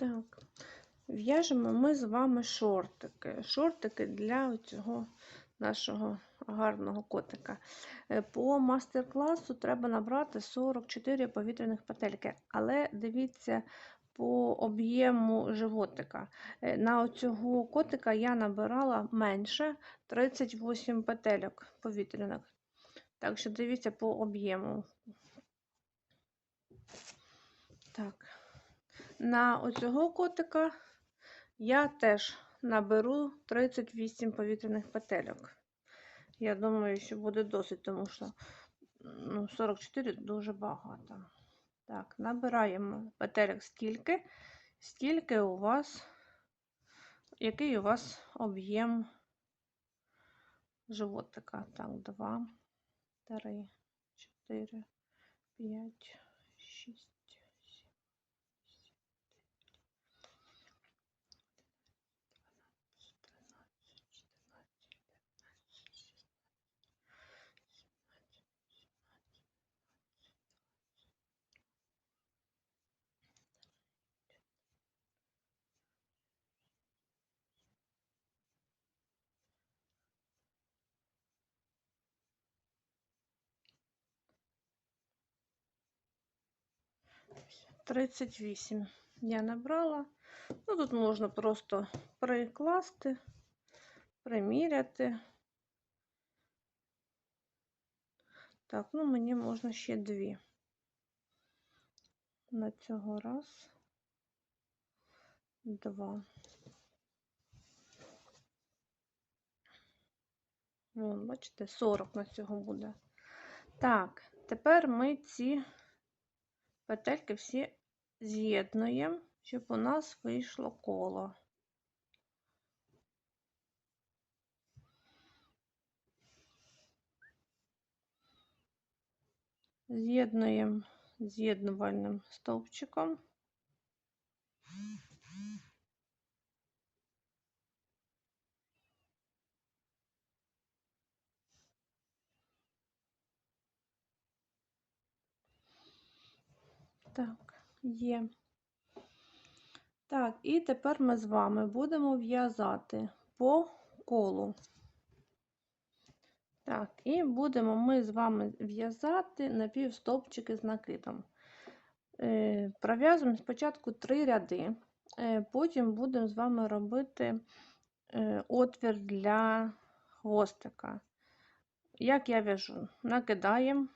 Так, в'яжемо ми з вами шортики. Шортики для цього нашого гарного котика. Е, По мастер-класу треба набрати 44 повітряних петельки, але дивіться по об'єму животика. Е, На оцього котика я набирала менше 38 петельок повітряних. Так що дивіться по об'єму. Так. На оцього котика я теж наберу 38 повітряних петельок. Я думаю, що буде досить, тому що ну, 44 дуже багато. Так, набираємо петельок стільки, стільки у вас, який у вас об'єм животика. Так, 2, 3, 4, 5, 6. 38 я набрала. Ну, тут можна просто прикласти, приміряти. Так, ну мені можна ще дві. На цього раз, два. Вон, бачите, 40 на цього буде. Так, тепер ми ці петельки всі з'єднуємо, щоб у нас вийшло коло. З'єднуємо з'єднувальним стовпчиком. Так, є. Так, і тепер ми з вами будемо в'язати по колу. Так, і будемо ми з вами в'язати напівстовпчики з накидом. Е, Пров'язуємо спочатку три ряди, е, потім будемо з вами робити е, отвір для хвостика. Як я в'яжу? Накидаємо,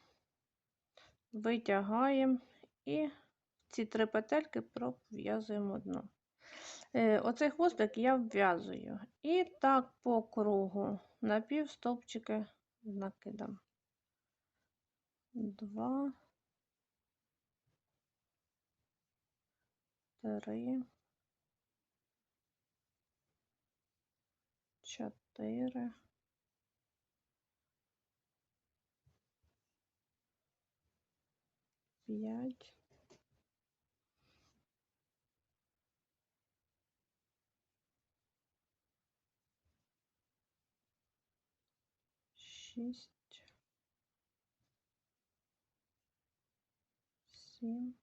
витягаємо і ці три петельки пров'язуємо одну. Е, Оцей хвостик я вв'язую. І так по кругу напівстовпчики з накидом. Два, три, чотири. П'ять. Шість. Сім.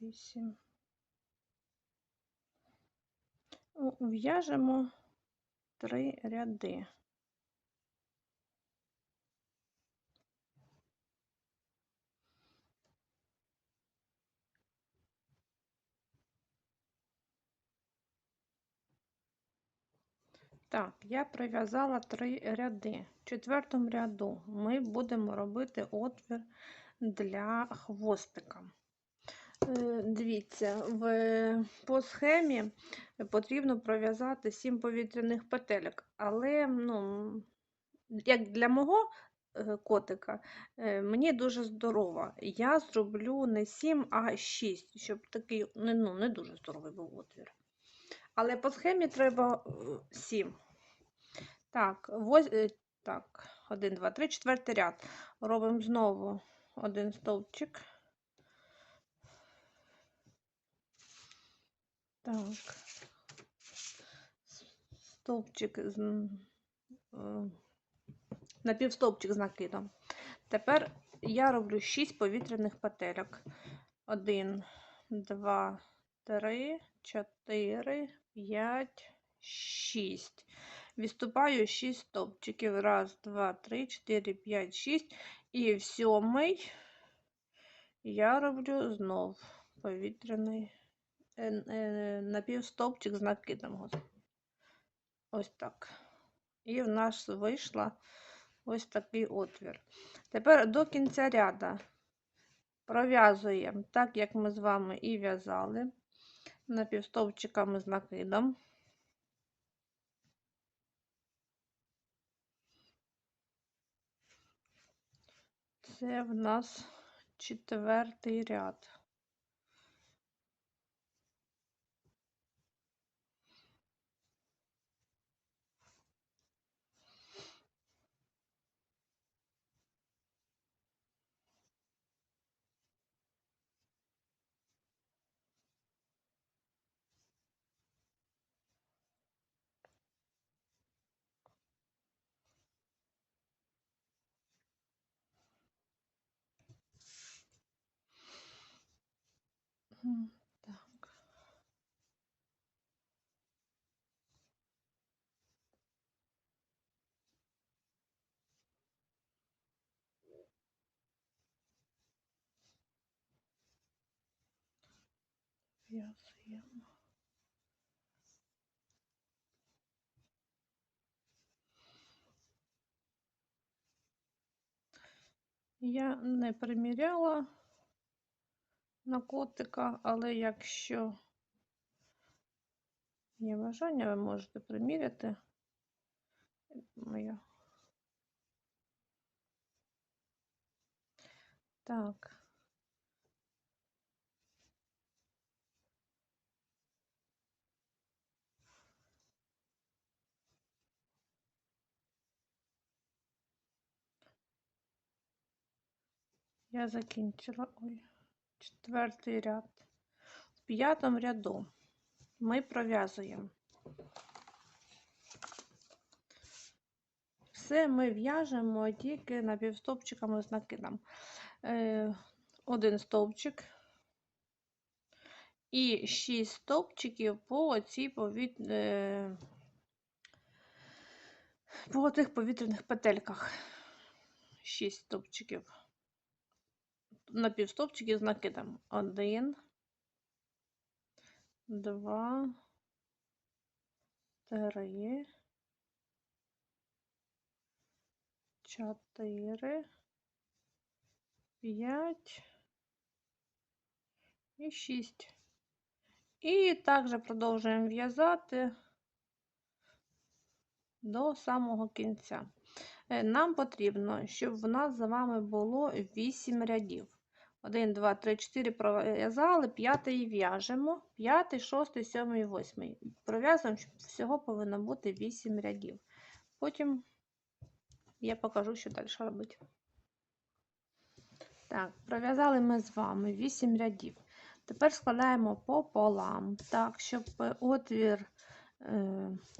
Вісім. В'яжемо три ряди. Так, я прив'язала три ряди. В четвертому ряду ми будемо робити отвір для хвостика. Е, Дивіться, в, по схемі потрібно пров'язати 7 повітряних петельок, але ну, як для мого е, котика, е, мені дуже здорово. Я зроблю не 7, а 6, щоб такий ну, не дуже здоровий був отвір. Але по схемі треба 7. Так, ось, так, 1, 2, 3, четвертий ряд. Робимо знову один стовпчик. Так, стовпчик з напівстовпчик з накидом. Тепер я роблю 6 повітряних петельок. 1, 2, 3, 4, 5, 6. Відступаю 6 стовпчиків. Раз, два, три, 4, 5, 6. І в сьомий я роблю знов повітряний е, е, напівстовпчик з накидом. Ось так. І в нас вийшла ось такий отвір. Тепер до кінця ряда пров'язуємо так, як ми з вами і в'язали, напівстовпчиками з накидом. Це в нас четвертий ряд. М, Так. В'язуємо. Я не приміряла на котика, але якщо є бажання, ви можете приміряти. Моя. Так. Я закінчила. Ой, четвертий ряд. В п'ятому ряду ми пров'язуємо. Все ми в'яжемо тільки напівстовпчиками з накидом. Е, один стовпчик і шість стовпчиків по цій повіт... е, по тих повітряних петельках. Шість стовпчиків. Напівстовпчиків з накидом. Один, два, три, чотири, п'ять і шість. І також продовжуємо в'язати до самого кінця. Е, Нам потрібно, щоб в нас за вами було 8 рядів. 1, 2, 3, 4 пров'язали, п'ятий в'яжемо, п'ятий, шостий, сьомий, восьмий. Пров'язуємо, всього повинно бути 8 рядів. Потім я покажу, що далі робити. Так, пров'язали ми з вами 8 рядів. Тепер складаємо пополам, так, щоб отвір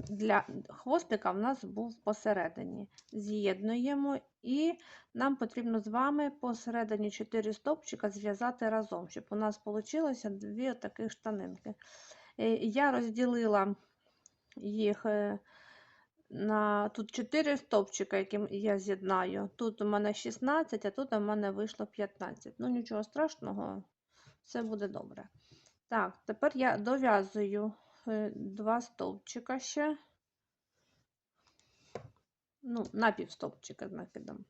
для хвостика в нас був посередині. З'єднуємо і нам потрібно з вами посередині 4 стовпчика зв'язати разом, щоб у нас вийшло дві таких штанинки. Е, Я розділила їх е, на тут 4 стовпчика, які я з'єднаю. Тут у мене 16, а тут у мене вийшло 15. Ну, нічого страшного, все буде добре. Так, тепер я дов'язую е, два стовпчика ще. Ну, напів стовпчика з накидом.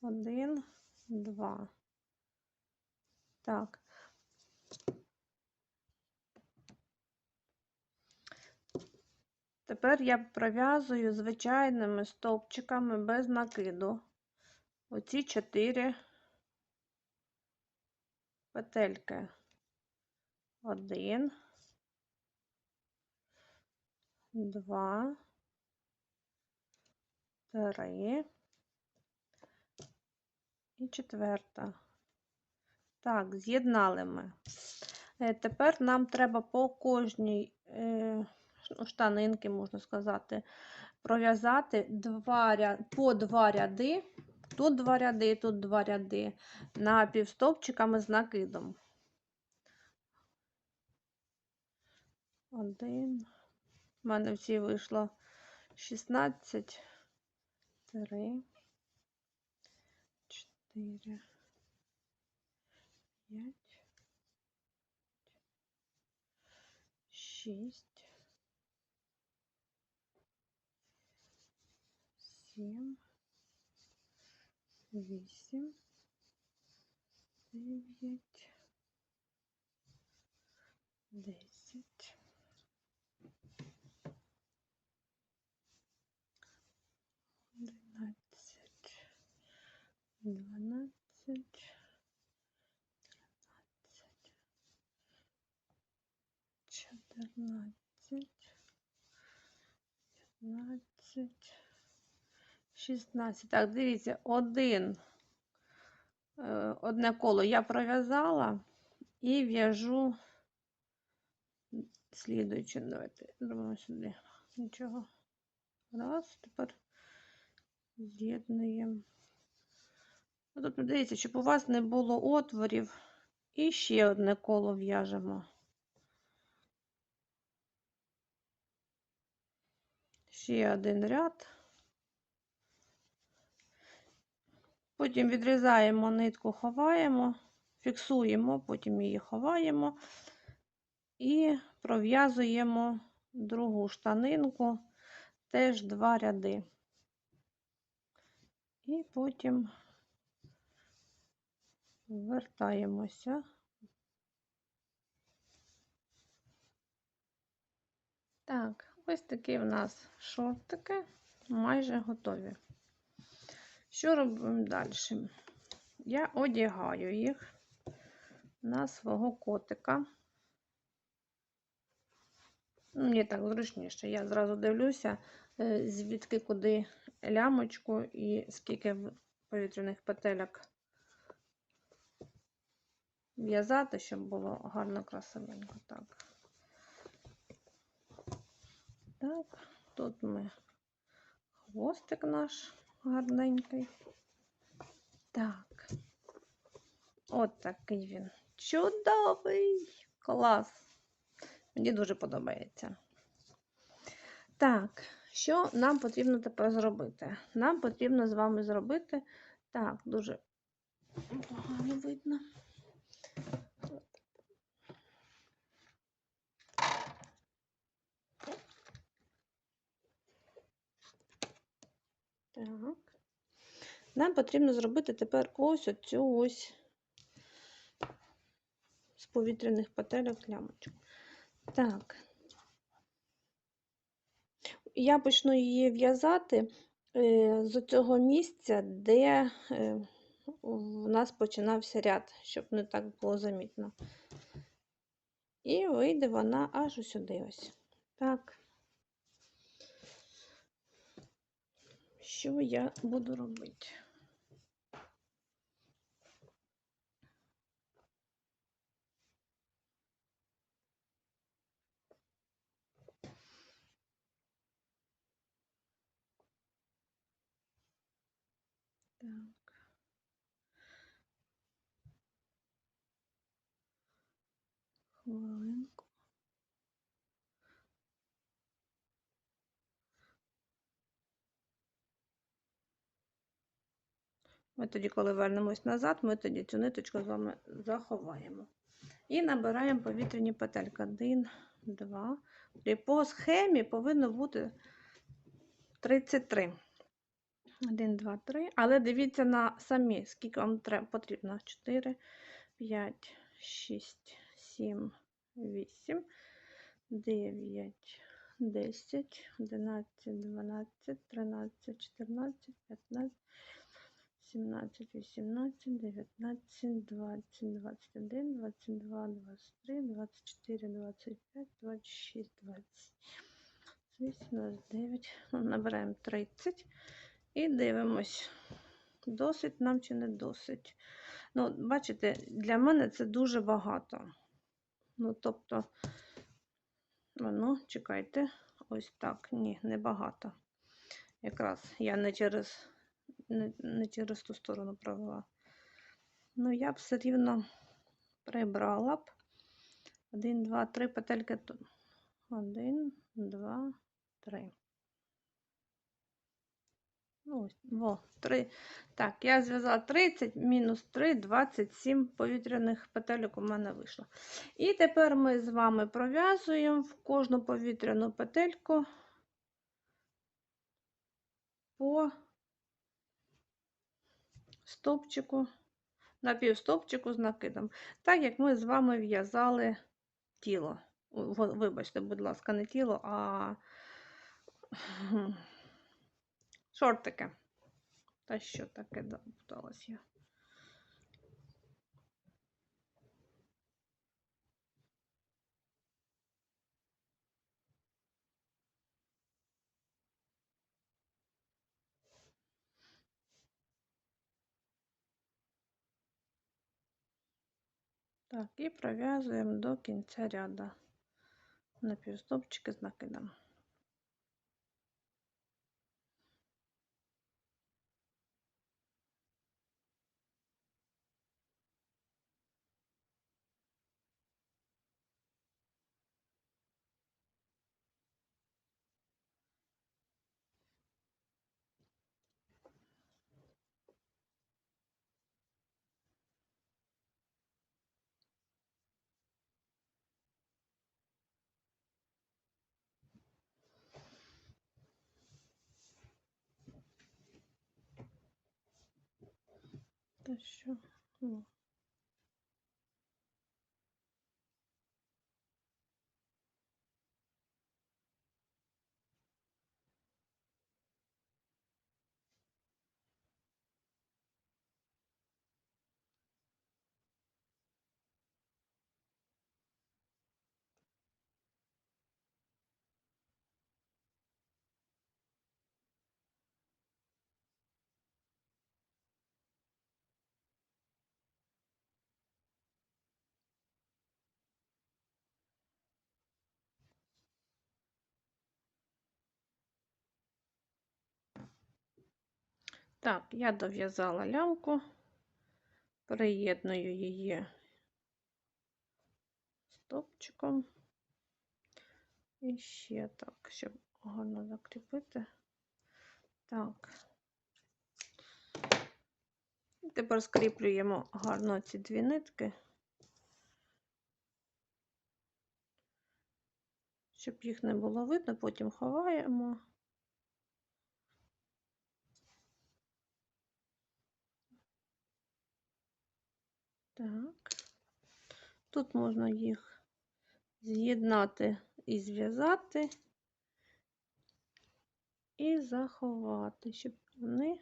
Один, два. Так. Тепер я пров'язую звичайними стовпчиками без накиду. Оці чотири петельки. Один, два, три і четверта. Так, з'єднали ми. Е, Тепер нам треба по кожній е, ну, штанинки, можна сказати, пров'язати по два ряди, тут два ряди, тут два ряди, на півстовпчиками з накидом. Один. У мене всі вийшло 16, 3, 4, 5, 6, 7, 8, 9, 10. Одинадцять, дванадцять, тринадцять, чотирнадцять, п'ятнадцять, шістнадцять. Так, дивіться, один, е, одне коло я пров'язала і в'яжу слідуюче. Давайте зробимо сюди. Нічого. Раз, тепер з'єднуємо. Ну, Тут дивіться, щоб у вас не було отворів. І ще одне коло в'яжемо. Ще один ряд. Потім відрізаємо нитку, ховаємо, фіксуємо, потім її ховаємо і пров'язуємо другу штанинку, теж два ряди. І потім вертаємося. Так, ось такі в нас шортики майже готові. Що робимо далі? Я одягаю їх на свого котика. Ну, Мені так зручніше. Я зразу дивлюся, е, звідки куди лямочку і скільки повітряних петельок в'язати, щоб було гарно красивенько. Так. Так, тут ми хвостик наш гарненький. Так. От такий він. Чудовий! Клас! Мені дуже подобається. Так, що нам потрібно тепер зробити? Нам потрібно з вами зробити. Так, дуже погано видно. Так. Нам потрібно зробити тепер ось оцю ось з повітряних петельок лямочку. Так. Я почну її в'язати е, з цього місця, де е, в нас починався ряд, щоб не так було замітно. І вийде вона аж сюди ось. Так. Що я буду робити? Так. Хвилинку. Ми тоді, коли вернемось назад, ми тоді цю ниточку з вами заховаємо. І набираємо повітряні петельки. Один, два. І по схемі повинно бути 33. 1, 2, 3. Але дивіться на самі, скільки вам потрібно. 4, 5, 6, 7, 8, 9, 10, 11, 12, 13, 14, 15, 17, 18, 19, 20, 21, 22, 23, 24, 25, 26, 28, 29. Ну, Набираємо 30 і дивимось, досить нам чи не досить. Ну, бачите, для мене це дуже багато. Ну, тобто, Ну, чекайте, ось так. Ні, небагато. Якраз я не через, не, через ту сторону провела. Ну, я б все рівно прибрала б. Один, два, три петельки. Один, два, три. Ну, во, три. Так, я зв'язала 30, мінус 3, 27 повітряних петельок у мене вийшло. І тепер ми з вами пров'язуємо в кожну повітряну петельку по стовпчику, на півстовпчику з накидом. Так як ми з вами в'язали тіло. Вибачте, будь ласка, не тіло, а шортики. Та що таке запуталась я. Так, і пров'язуємо до кінця ряда на півстопчики з накидом. Та що? О. Так, я дов'язала лямку, приєдную її стопчиком. І ще так, щоб гарно закріпити. Так. Тепер скріплюємо гарно ці дві нитки, щоб їх не було видно, потім ховаємо. Так. Тут можна їх з'єднати і зв'язати і заховати, щоб вони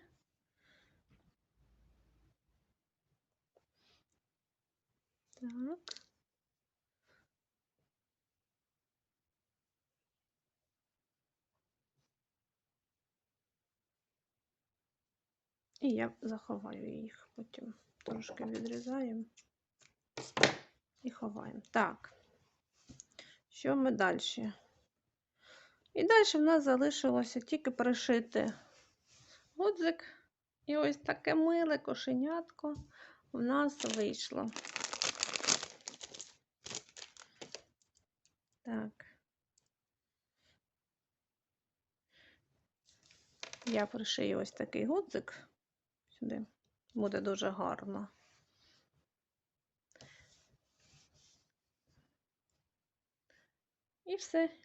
так. І я заховаю їх, потім трошки відрізаємо і ховаємо. Так, що ми далі? І далі в нас залишилося тільки пришити гудзик. І ось таке миле кошенятко в нас вийшло. Так. Я пришию ось такий гудзик сюди. Буде дуже гарно. І все.